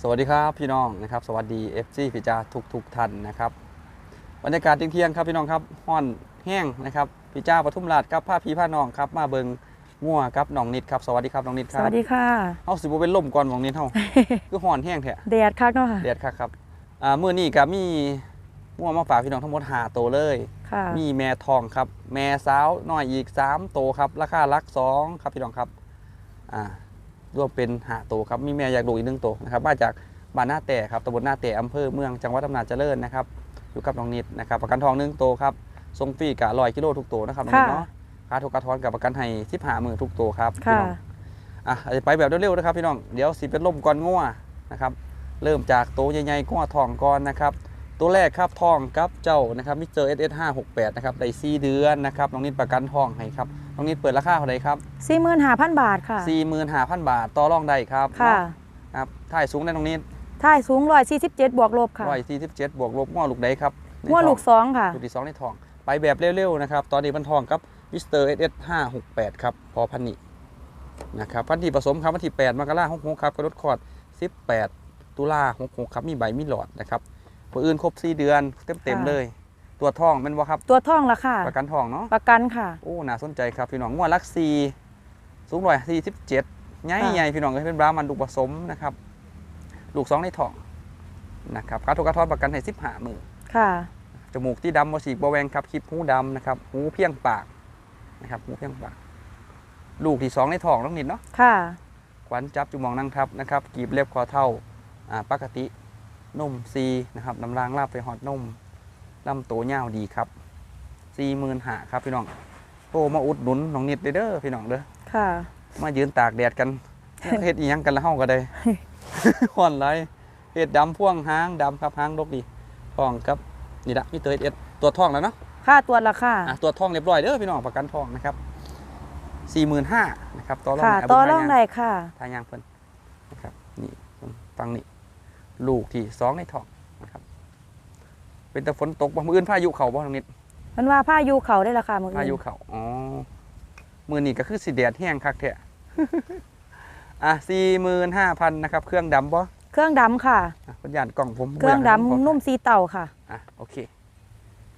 สวัสดีครับพี่น้องนะครับ สวัสดี FC พิจาทุกทุกๆท่านนะครับบรรยากาศเที่ยงๆครับพี่น้องครับห้อนแห้งนะครับพิจาปทุมราชครับผ้าพีผ้าน้องครับมาเบิงงัวครับน้องนิดครับสวัสดีครับน้องนิดคสรับวัสดีค่ะเฮาสิบ่เป็นลมก่อนของนิดเฮาคือห้อนแห้งแท้แดดคักเนาะค่ะแดดคักครับอ่ามื้อนี้ก็มีงัวมาฝากพี่น้องทั้งหมด5ตัวเลยค่ะมีแม่ทองครับ แม่สาวน้อยอีก3โตวครับราคาหลัก2ครับพี่น้องครับอ่า รวมเป็นหาโตวครับมีแม่อยากดูอีกหนึ่งโตวนะครับมาจากบ้านหน้าแต่ครับตำบลหน้าแต่อำเภอเมืองจังหวัดอำนาจเจริญนะครับอยู่กับน้องนิดนะครับประกันทองหนึ่งโตวครับทรงฟรีกะร้อยกิโลทุกโตวนะครับน้องนิดค่ะเนาะค่าทุกกระทอนกับประกันให้สิบหามือทุกโตวครับพี่ค่ะน้องอะไปแบบเร็วๆนะครับพี่น้องเดี๋ยวสิเป็นล่มก่อนงัวนะครับเริ่มจากโตวใหญ่ๆงัวทองก่อนนะครับตัวแรกครับทองกับเจ้านะครับมิสเตอร์เอสเอสห้าหกแปดนะครับได้สี่เดือนนะครับน้องนิดประกันทองให้ครับ น้องนิดเปิดราคาเท่าไหร่ครับสี่หมื่นห้าพันบาทค่ะสี่หมื่นห้าพันบาทต่อรองได้ครับค่ะเนาครับถ่ายสูงได้น้องนิดท่ายสูงร้อยสี่สิบเจ็ดบวกลบค่ะร้อยสี่สิบเจ็ดบวกลบง้อลูกใดครับในหัวลูกทสองค่ะองลูกที่สองในทอง ไปแบบเร็วๆนะครับตอนนี้มันทองครับมิสเตอร์เอสเอสห้าหกแปดครับพอพันนินะครับพันธุ์ผสมครับวันที่แปดมกราคมหกหกครับกระดดคอร์ดสิบแปดตุลาหกหกครับมีใบมีหลอดนะครับผู้อื่นครบสี่เดือนเต็มๆค่ะเลย ตัวทองแมันว่าครับ ตัวท่องละค่ะ ประกันทองเนาะประกันค่ะโอ้น่าสนใจครับพี่น้องงวดลักซีสูงร้อยสี่สิบเจ็ดใหญ่ค่ะใหญ่พี่น้องก็เป็นบรามันลูกผสมนะครับ ลูกสองในท้องนะครับค่าทุกกระทอนประกันให้สิบห้ามือค่ะจมูกที่ดำบฉีกบแวงครับคลิปหูดำนะครับหูเพียงปากนะครับหูเพียงปาก ลูกที่สองในท้องน้องนิดเนาะค่ะขวัญจับจุมองนั่งทับนะครับกีบเล็บคอเท่าอ่าปกตินุ่มซีนะครับน้ำรางลาบไปหอดนุ่ม ลำโตวยาวดีครับสี่หมื่นหาครับพี่น้องโทรมาอุดหนุนน้องนิดเด้อเด้อพี่น้องเด้อค่ะ มายืนตากแดดกันเฮ็ดอีหยังกันละเฮาก็ได้ห่อนไรเฮ็ดดำพ่วงหางดำครับหางดกดีทองครับนี่ละมีตัวเฮ็ดเอ็ดตัวทองแล้วเนาะค่าตัวละค่ะอะตัวทองเรียบร้อยเด้อพี่น้องประกันทองนะครับ45,000นะครับต่อรองค่ะให้ต่อเบิ่รองทางได้ค่ะทางยางเพิ่นนะครับนี่ฟังนี่ลูกที่สองในท้องนะครับ เป็นแต่ฝนตกบ่มื้ออื่นพายุเข้าบ่ทางนิดมันว่าผ้ายูเขาได้ละค่ะมือพายุอื่นเข้าอ๋อมื้อนี้ก็คือสิแดดแห้งคักแท้ อะ45,000นะครับ เครื่องดำบ่เครื่องดำค่ะ อะเพิ่นย่านกล่องผมเครื่องบ่ยากให้ผมขอดำนุ่มสีเต่าค่ะ อะโอเค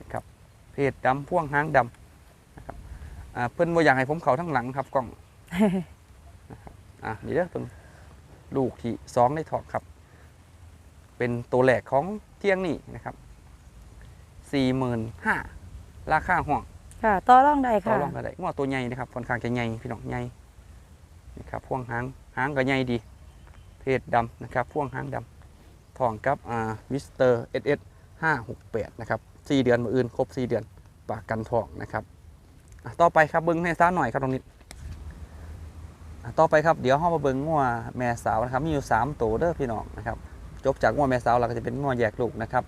นะครับเพจดำพ่วงหางดำนะครับอ่าเพิ่นบ่อยากให้ผมเข้าทั้งหลังครับกล่องนะครับอะนี่เด้อเพิ่นลูกที่สองในถอกครับ เป็นตัวแรกของเที่ยงนี่นะครับ สี่หมื่นห้าราคาห่วงค่ะต่อรองได้ต่อค่ะรองกันได้ว่าตัวใหญ่นะครับค่อนข้างจะใหญ่พี่น้องใหญ่นะครับพ่วงหางหางก็ใหญ่ดี เพศดำนะครับพ่วงหางดำทองกับอ่ามิสเตอร์เอสเอสห้าหกแปดนะครับสี่เดือนมืออื่นครบสี่เดือนปากกันทองนะครับอะต่อไปครับเบิ้งให้ซ้าหน่อยครับตรงนี้อะต่อไปครับเดี๋ยวห้องมาเบิ้งงัวแม่สาวนะครับมีอยู่สามตัวเด้อพี่น้องนะครับจบจากงัวแม่สาวเราก็จะเป็นงัวแยกลูกนะครับ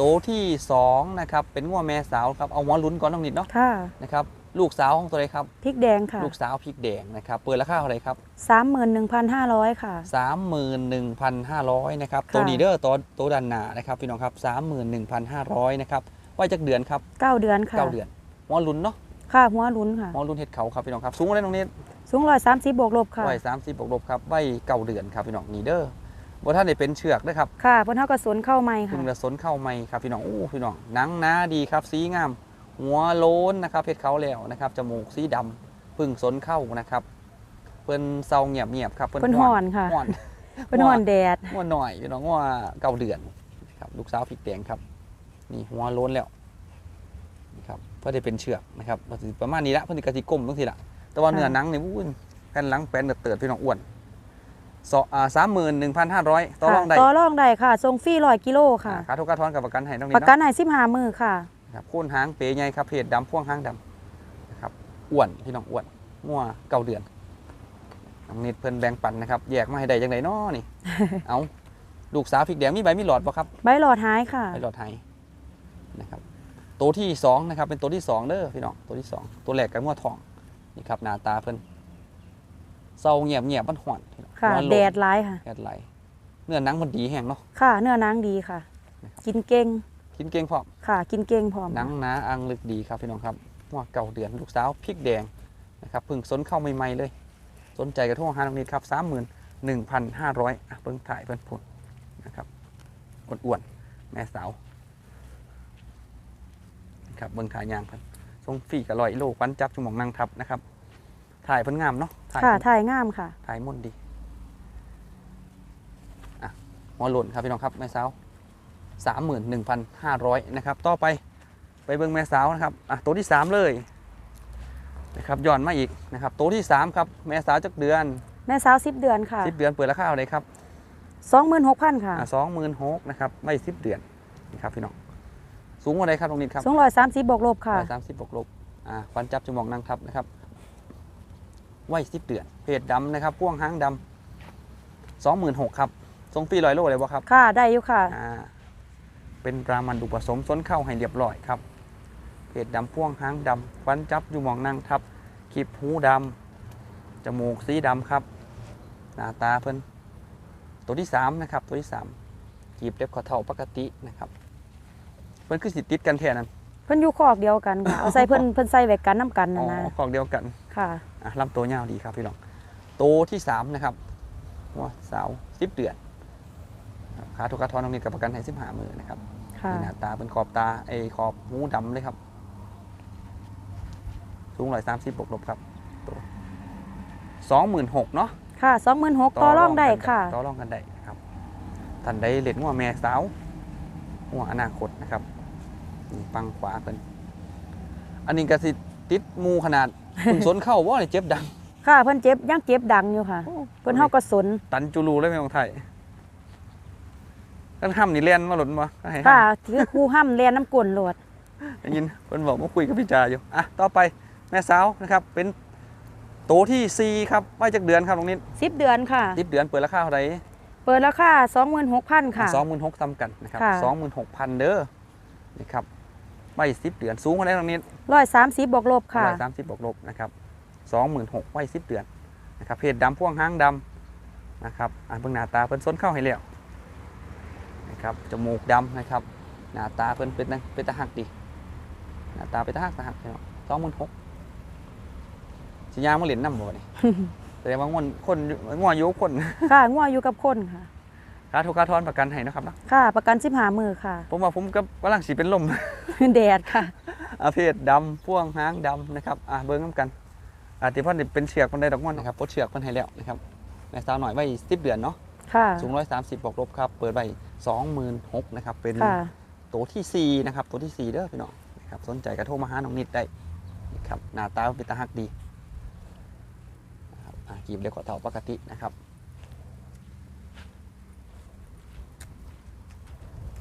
ตัวที่สองนะครับเป็นงัวแม่สาวครับเอาหัวลุ้นก่อนน้องนิดเนาะค่ะ นะครับลูกสาวของตัวเลยครับ พริกแดงค่ะ ลูกสาวพริกแดงนะครับเปิดราคาเท่าไหร่ครับสามหมื่นหนึ่งพันห้าร้อยค่ะสามหมื่นหนึ่งพันห้าร้อยนะครับค่ะ ตัวนี้เด้อตัวตัวดันหนานะครับพี่น้องครับสามหมื่นหนึ่งพันห้าร้อยนะครับไว้จากเดือนครับเก้าเดือนค่ะ เก้าเดือนหมอลุนเนาะค่ะ หัวลุ้นค่ะหมอลุนเห็ดเขาครับพี่น้องครับสูงเลยตรงนี้สูงร้อยสามสิบบวกลบค่ะไว้สามสิบบวกลบครับไว้เก้าเดือนครับพี่น้องนี่เด้อ ว่าท่านได้เป็นเชือกนะครับค่ะเพิ่นเท่ากับสวนเข้าไม่พึ่ค่ะงกระสนเข้าไม่ครับพี่น้องโอ้พี่น้องหนังหนาดีครับสีงาม หัวโล้นนะครับเพชรเขาแล้วนะครับจมูกสีดำพึ่งสนเข้านะครับเพิ่นเศร้าเงียบเงียบๆครับเพิ่นห่อนค่ะห่อน เพิ่นห่อนแดดงัวหน่อยพี่น้องงัวเก้าเดือนครับลูกสาวพริกแดงครับ นี่หัวโล้นแล้วนี่ครับเพื่อได้เป็นเชือกนะครับก็สิประมาณนี้ละเพื่อนสิกติกลมต้องทีละแต่ว่าค่ะ เนื้อหนังนี่วุ้นแผ่นหลังแป้นเติร์ดพี่น้องอ้วน สองอ่าสามหมื่นหนึ่งพันห้าร้อยต่อรองได้ค่ะต่อรองได้ค่ะทรงฟรีร้อยกิโลค่ะค่าทุกการทอนกับประกันให้น้องปนี่ระกันเนาะให้สิบห้ามือค่ะครับโค่นหางเป๋ใหญ่ครับเพจดำพ่วงหางดำนะครับอ้วนพี่น้องอ้วนงัวเก้าเดือนน้องนิดเพิ่นแบ่งปันนะครับแยกมาให้ได้ยังไงน้อนี่เอาลูกสาวพริกแดงมีใบมีหลอดป่ะครับใบหลอดหายค่ะไพลอตไทยนะครับตัวที่สองนะครับเป็นตัวที่สองเด้อพี่น้องตัวที่สองตัวแรกกับงัวทองนี่ครับหน้าตาเพิ่น เศร้าเงียบเงียบมันห่อนพี่น้องค่ะนอนลงแดดร้ายค่ะ แดดไหลเนื้อหนังมันดีแห้งเนาะ ค่ะ เนื้อนางดีค่ะ นะครับ กินเก่งกินเก่งพร้อมค่ะ กินเก่งพร้อมหนังหนาอังลึกดีครับพี่น้องครับหัวเก่าเดือนลูกสาวพริกแดงนะครับเพึ่งสนเข้าใหม่ๆเลย สนใจกระโทรหาตรงนี้ครับสามหมื่นหนึ่งพันห้าร้อยเบิ้งถ่ายเพิ่นพุ่นนะครับอ้วนๆแม่สาวนะครับเบิ้งถ่ายยางเพิ่นทรงฟรีกับลอยโลควันจับจุหมองนางทับนะครับ ถ่ายเพิ่นงามเนาะถ่ายค่ะเพิ่นถ่ายงามค่ะ ถ่ายม่วนดีอะหัวหล่นครับพี่น้องครับแม่สาวสามหมื่นหนึ่งพันห้าร้อยนะครับ ต่อไปไปเบิ้งแม่สาวนะครับอะตัวที่สามเลยนะครับย้อนมาอีกนะครับตัวที่สามครับแม่สาวจักเดือน แม่สาวสิบเดือนค่ะสิบเดือนเปิดราคาเอาเลยครับสองหมื่นหกพันค่ะสองหมื่นหกนะครับไม่สิบเดือนนะครับพี่น้องสูงกว่าใดครับตรงนี้ครับสองร้อยสามสิบบวกลบค่ะร้อยสามสิบบวกลบอ่าควันจับจมูกนางทับนะครับ ไว้สิบเดือน เพจดำนะครับพ่วงหางดำสองหมื่นหกครับทรงฟรีลอยโลเลยวะครับค่ะได้อยู่ค่ะอ่าเป็นปลามันดุผสมส้นเข้าให้เรียบร้อยครับ เพจดำพ่วงหางดำควันจับอยู่หมองนางทับคลิปหูดำจมูกสีดำครับ หน้าตาเพิ่นตัวที่สามนะครับตัวที่สามจีบเล็บขอเท่าปกตินะครับเพิ่นคือสิติดกันแท่นั้น เพิ่นอยู่คอกเดียวกันค่ะเอาใส่เพิ่นเพิ่นใส่แวกกันน้ำกันอ๋นะอนะของเดียวกันค่ะ อะลำตัวยาวดีครับพี่น้องตัวที่สามนะครับหัวสาวสิบเดือนครับขาทุกกระทอนตรงนี้กับประกันให้สิบห้ามือนะครับค่ะนี่หน้าตาเป็นขอบตาไอขอบหูดำเลยครับ สูงร้อยสามสิบบวกลบครับตัวสองหมื่นหกเนาะ ค่ะสองหมื่นหกต่อรองได้ค่ะ ต่อรองกันได้นะครับท่านใดเล่นหัวแม่สาวหัวอนาคตนะครับนี่ ปังขวาเป็นอันนี้กระสิติดหมูขนาด คุณสนเข้าว่าเจ็บดัง ค่ะเพิ่นเจ็บยังเจ็บดังอยู่ค่ะ เพิ่นเฮากระสน ตันจูรูเลยไม่ของไทยกันห้ำนี่เล่นมาหล่นมาให้ห้ค่ะถือครูห้ำเรียนน้ำกลนโหลดำได้ยินเพิ่นบอกว่าคุยกับพี่จาอยู่อะต่อไปแม่สาวนะครับ เป็นโตที่ 4 ครับไม่จากเดือนครับตรงนี้สิบเดือนค่ะสิบเดือนเปิดราคาเท่าไหร่ เปิดราคาสองหมื่นหกพันค่ะ สองหมื่นหกซ้ำกันนะครับค่ะ สองหมื่นหกพันเด้อนี่ครับ ไม่สิบเดือนสูงกว่านี้ตรงนี้ร้อยสามสิบบวกลบค่ะร้อยสามสิบบวกลบนะครับสองหมื่นหกไว้สิบเดือนนะครับเพจดำพ่วงห้างดำนะครับอ่านเบิ่งหน้าตาเพิ่นส้นเข้าให้แล้วนะครับจมูกดำนะครับหน้าตาเพิ่นเป็นนะเป็นตาหักดีหน้าตาเป็นตาหักตาหักสองหมื่นหกสิยางมาเหรียญน้ำบ่นี่แสดงว่างวนคนง่วอายุคนค่ะงัวอยู่กับคนค่ะ ค่าทุกค่าทอนประกันให้นะครับเนาะค่ะ ประกันสิบหามือค่ะ ผมว่าผมกับกำลังสีเป็นลม แดดค่ะอาเพศดำพ่วงหางดำนะครับอะเบิ้งน้ำกันอาติพันธ์นี่เป็นเชือกคนใดดอกม่อนนะครับปลดเชือกคนให้แล้วนะครับในสาวหน่อยไว้สิบเดือนเนาะค่ะสูงร้อยสามสิบบอกลบครับ เปิดไปสองหมื่นหกนะครับ เป็นค่ะตัวที่สี่นะครับตัวที่สี่เด้อพี่น้องนะครับสนใจกระโทรมาหาน้องนิดได้นะครับหน้าตาเป็นตาหักดีนะครับอะกีบเล็กกว่าเท่าปกตินะครับ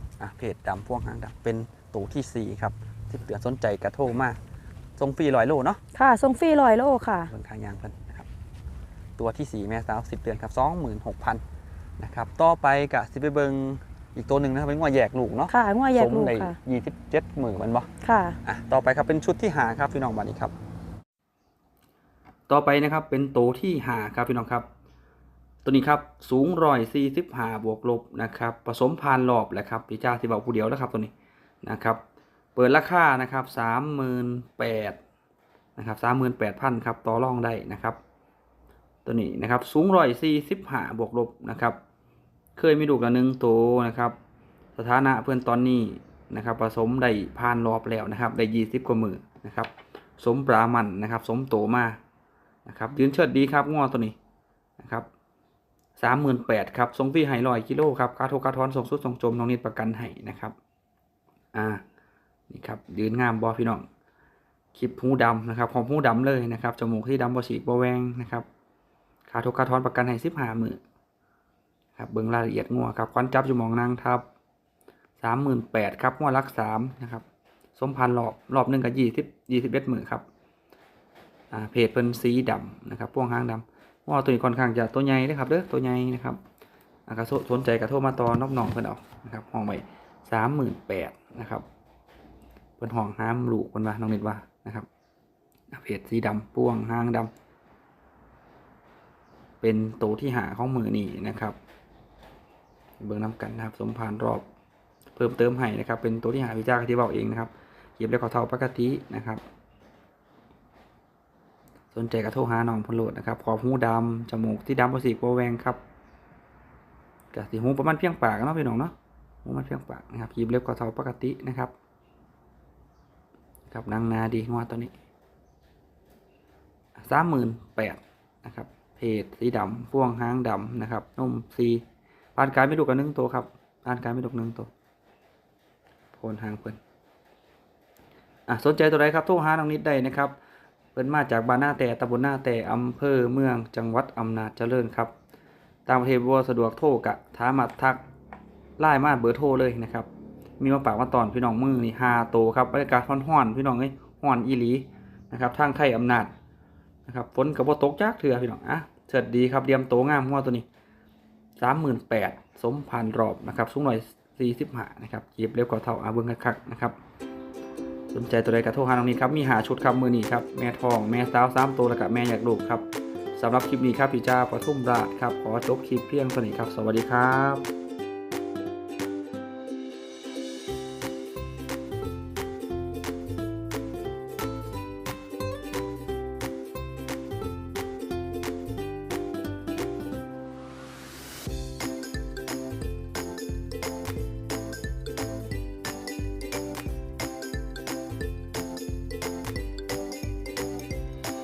อะ เพจดำพ่วงหางดำเป็นตัวที่สี่ครับสิบเดือนสนใจกระโทรมาส่งฟรีร้อยโลเนาะค่ะส่งฟรีลอยโลค่ะเบิ่งทางยางเพิ่นนะครับตัวที่ 4 แม่สาว 10 เดือนครับ26,000นะครับต่อไปกะสิไปเบิงอีกตัวหนึ่งนะครับเป็นงัวแยกลูกเนาะค่ะงัวแยกลูกสมได้ค่ะ27หมื่นมันบ่ค่ะอะต่อไปครับเป็นชุดที่หาครับพี่น้องบัดนี้ครับ ต่อไปนะครับเป็นตัวที่หาครับพี่น้องครับ ตัวนี้ครับสูงร้อยสี่สิบห้าบวกลบนะครับผสมพานรอบแหละครับพี่จ้าที่บอกผู้เดียวแล้วครับตัวนี้นะครับ เปิดราคานะครับสามหมื่นแปดนะครับสามหมื่นแปดพันครับต่อรองได้นะครับ ตัวนี้นะครับสูงร้อยสี่สิบห้าบวกลบนะครับ เคยมีลูกละหนึ่งตัวนะครับ สถานะเพื่อนตอนนี้นะครับผสมได้ผ่านรอบแล้วนะครับได้ยี่สิบกว่ามือนะครับ สมปรามันนะครับ สมโตมานะครับยืนเชิดดีครับงอตัวนี้นะครับ สามหมื่นแปดครับทรงฟรีไฮลอยกิโลครับกาโทกาทอนส่งสุดส่งจมน้องนิดประกันให้นะครับอ่านี่ครับยืนงามบอพี่น้องคลิปหูดำนะครับของหูดำเลยนะครับจมูกที่ดำบอฉีกบอแวงนะครับคาโทกาทอนประกันให้สิบห้ามือครับเบิ้งรายละเอียดงัวครับควันจับอยู่มองนางทับสามหมื่นแปดครับงัวรักสามนะครับสมพันธ์รอบรอบหนึ่งกับยี่สิบยี่สิบเอ็ดหมื่นครับอ่าเพจเป็นสีดำนะครับพ่วงหางดำ ว่าตัวนี้ค่อนข้างจะตัวใหญ่เลยครับเด้อตัวใหญ่นะครับอ่ากระสนใจกระโทรมาตอนนอบหนองเพิ่นเอานะครับห้องไปสามหมื่นแปดนะครับเป็นห้องห้ามลูกคนว่าน้องเนิดว่านะครับเพจสีดำพ่วงหางดำเป็นตัวที่หาของมือนี่นะครับ เบิ่งน้ำกันนะครับ สมพันรอบเพิ่มเติมให้นะครับ เป็นตัวที่หาพิจารที่บอกเองนะครับเก็บได้ขอเท่าปกตินะครับ สนใจกระโทรหาน้องพลโลดนะครับขอบหูดำจมูกที่ดำประสีโปรแวงครับกะสีหูประมาณเพียงปากเนาะพี่น้องเนาะหูมันเพียงปากนะครับยิบเล็บกว่าเทาปกตินะครับครับนางนาดีงวตัวนี้สามหมื่นแปดนะครับ เพจสีดำพ่วงหางดำนะครับนมซีปานกายไม่ดูกันหนึ่งตัวครับปานกายไม่ดูหนึ่งตัวโพนหางเพิ่นอะสนใจตัวใดครับโทรหาน้องนิดได้นะครับ เพิ่นมาจากบ้านหน้าแต่ตำบลหน้าแต่อำเภอเมืองจังหวัดอำนาจเจริญครับต่างประเทศบ่สะดวกโทรกะถามมาทักไล่มาเบอร์โทรเลยนะครับ มีมาฝากมาตอนพี่น้องมือนี่ฮาโตครับบรรยากาศฮ้อนๆพี่น้องเอ้ยฮ้อนอีหลีนะครับทางไทยอำนาจนะครับฝนก็บ่ตกจักเทื่อพี่น้องอะเสร็จดีครับเตรียมโตงามหัวตัวนี้38,000สมพันรอบนะครับสูงหน่อย45นะครับหยิบเร็วกว่าเท่าอาเบิ่งคักๆนะครับ สนใจตัวใดก็โทรหาน้องนี้ครับ มีหาชุดครับมือนี้ครับแม่ทองแม่สาวสามตัวแล้วก็แม่อยากลูกครับสำหรับคลิปนี้ครับพี่จ้าปทุมราชครับขอจบคลิปเพียงเท่านี้ครับ สวัสดีครับ